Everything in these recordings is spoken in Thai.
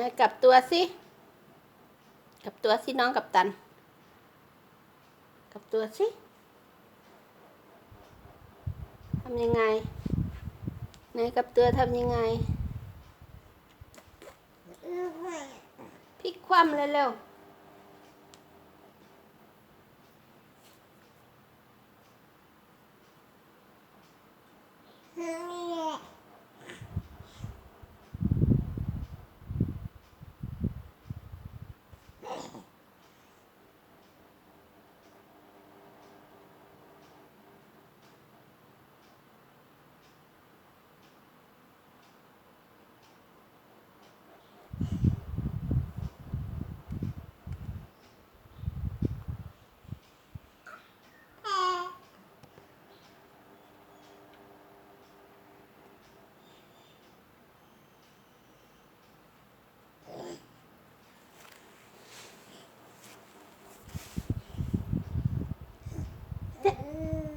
นะกลับตัวสิกลับตัวสิน้องกับตันกลับตัวสิทำยังไงไหนกลับตัวทำยังไงพลิกคว่ำเร็วๆ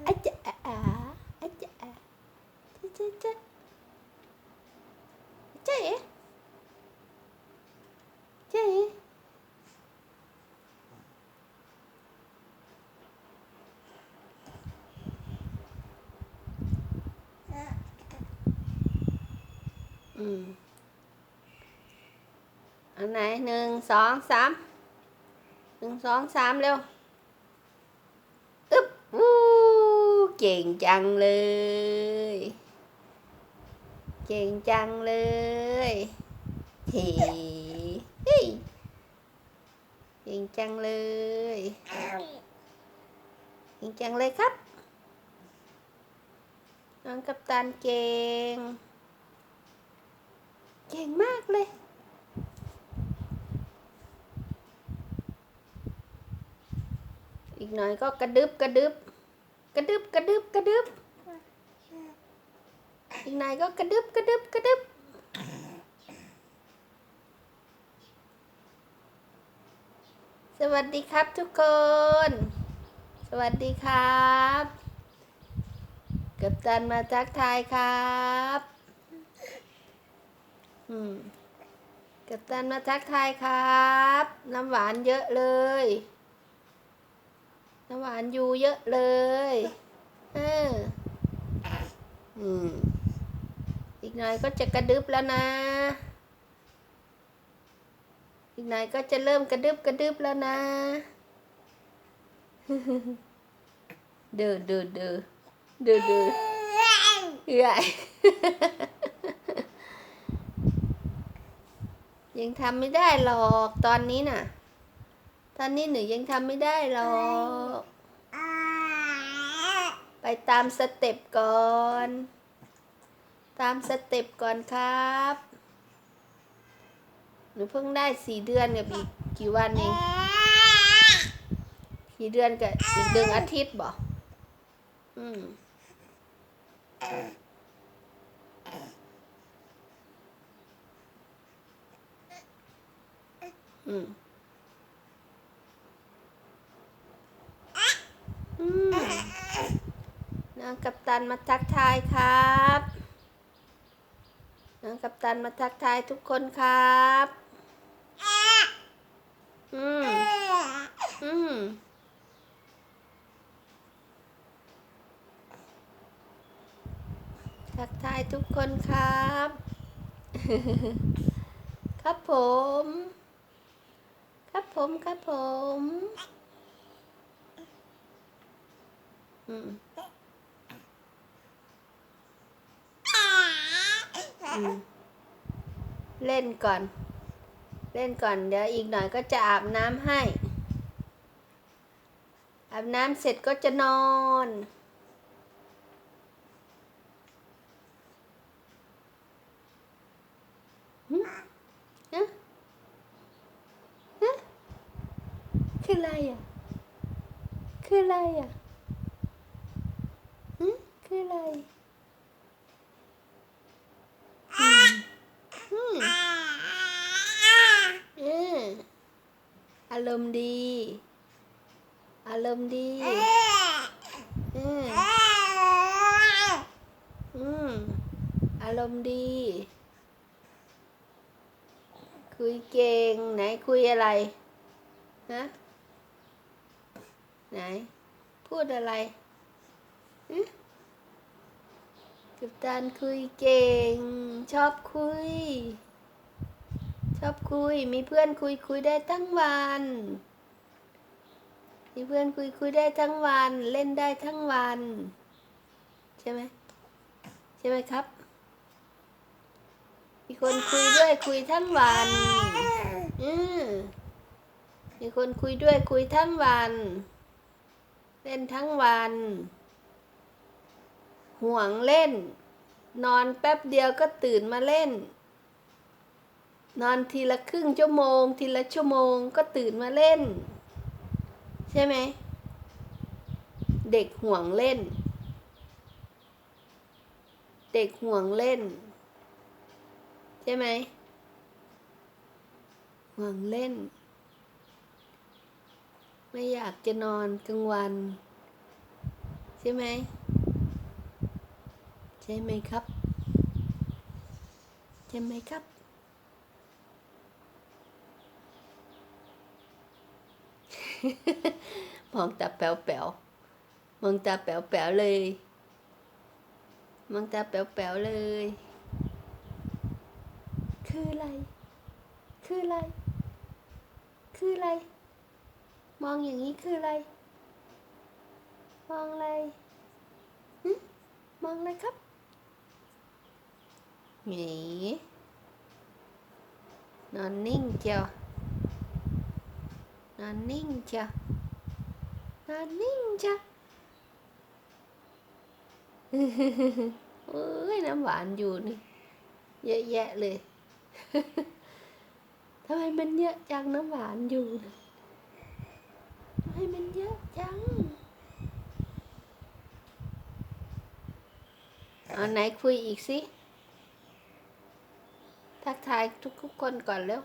อาจะอาอาจะอาเจ๊เจ๊เจ๊เจ๊ อันไหนหนึ่งสองสามหนึ่งสองสามเร็วอึ๊บวู้เก่งจังเลย เก่งจังเลยเฮ้ยเก่งจังเลยเก่งจังเลยครับน้องกัปตันเก่ง เก่งมากเลย อีกหน่อยก็กระดึบกระดึบกระดึบกระดึบกระดึบอีกหน่อยก็กระดึบกระดึบกระดึบสวัสดีครับทุกคน สวัสดีครับ กัปตันมาทักทายครับ อืมกัปตันมาทักทายครับ น้ำหวานเยอะเลย น้ำหวานอยู่เยอะเลย เออ อืม อีกหน่อยก็จะกระดึบแล้วนะ อีกหน่อยก็จะเริ่มกระดึบกระดึบแล้วนะ เดือเดือเดือเดือเดือใหญ่ยั ยังทำไม่ได้หรอกตอนนี้น่ะ ตอนนี้หนูยังทำไม่ได้หรอก ไปตามสเต็ปก่อน ตามสเต็ปก่อนครับ หนูเพิ่งได้สี่เดือนกับอีกกี่วันเองสี่เดือนกับอีกเดือนอาทิตย์บอกอืม อืมอืมนางกัปตันมาทักทายครับนางกัปตันมาทักทายทุกคนครับอืมอืมทักทายทุกคนครับ ครับผม ครับผมครับผมอืมอืมเล่นก่อน เล่นก่อน เดี๋ยวอีกหน่อยก็จะอาบน้ำให้ อาบน้ำเสร็จก็จะนอน หึฮะฮะ คืออะไรอะ คืออะไรอะหึคืออะไรอืมอืมอออารมณ์ดี อารมณ์ดีเอออืมอารมณ์ดี คุยเก่งไหนคุยอะไร ฮะ ไหน พูดอะไรกับตันคุยเก่ง ชอบคุย ชอบคุย มีเพื่อนคุยคุยได้ทั้งวัน มีเพื่อนคุยคุยได้ทั้งวัน เล่นได้ทั้งวัน ใช่ไหมใช่ไหมครับ มีคนคุยด้วยคุยทั้งวันอืมีคนคุยด้วยคุยทั้งวัน เล่นทั้งวัน ห่วงเล่น นอนแป๊บเดียวก็ตื่นมาเล่น นอนทีละครึ่งชั่วโมง ทีละชั่วโมงก็ตื่นมาเล่น ใช่ไหม เด็กห่วงเล่น เด็กห่วงเล่น ใช่ไหมห่วงเล่น ไม่อยากจะนอนกลางวัน ใช่ไหม ใช่ไหมครับ ใช่ไหมครับ มองตาแป๋วแป๋วๆมองตาแป๋วแป๋วๆเลย มองตาแป๋วแป๋วๆเลย คืออะไร คืออะไร คืออะไร มองอย่างนี้คืออะไร มองอะไรหึมองอะไรครับหนีนอนนิ่งเจียวนอนนิ่งเจียวนอนนิ่งเจียวเอ้ยน้ำหวานอยู่นี่เยอะแยะเลยทำไมมันเยอะจังน้ำหวานอยู่นะ ทำไมมันเยอะจัง เอาไหนคุยอีกสิ ทักทายทุกๆคนก่อนเร็ว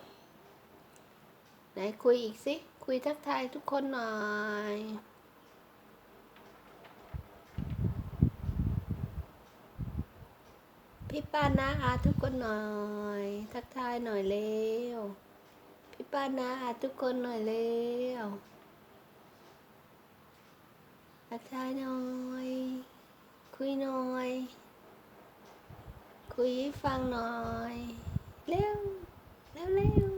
ไหนคุยอีกสิ คุยทักทายทุกคนหน่อยพี่ป้านาอาทุกคนหน่อย ทักทายหน่อยเร็ว พี่ป้านาอาทุกคนหน่อยเร็ว ทักทายหน่อย คุยหน่อย คุยฟังหน่อย เร็ว เร็วเร็ว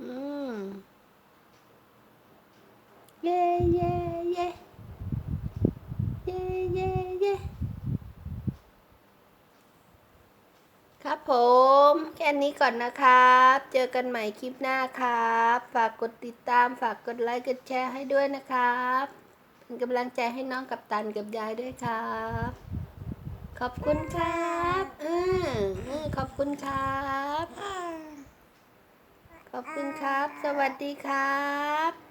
อืม เย่เย่เย่เย่เย่เย่ครับผม แค่นี้ก่อนนะครับ เจอกันใหม่คลิปหน้าครับ ฝากกดติดตาม ฝากกดไลค์ กดแชร์ให้ด้วยนะครับ เป็นกำลังใจให้น้องกับตันกับยายด้วยครับ ขอบคุณครับอือออขอบคุณครับ ขอบคุณครับ สวัสดีครับ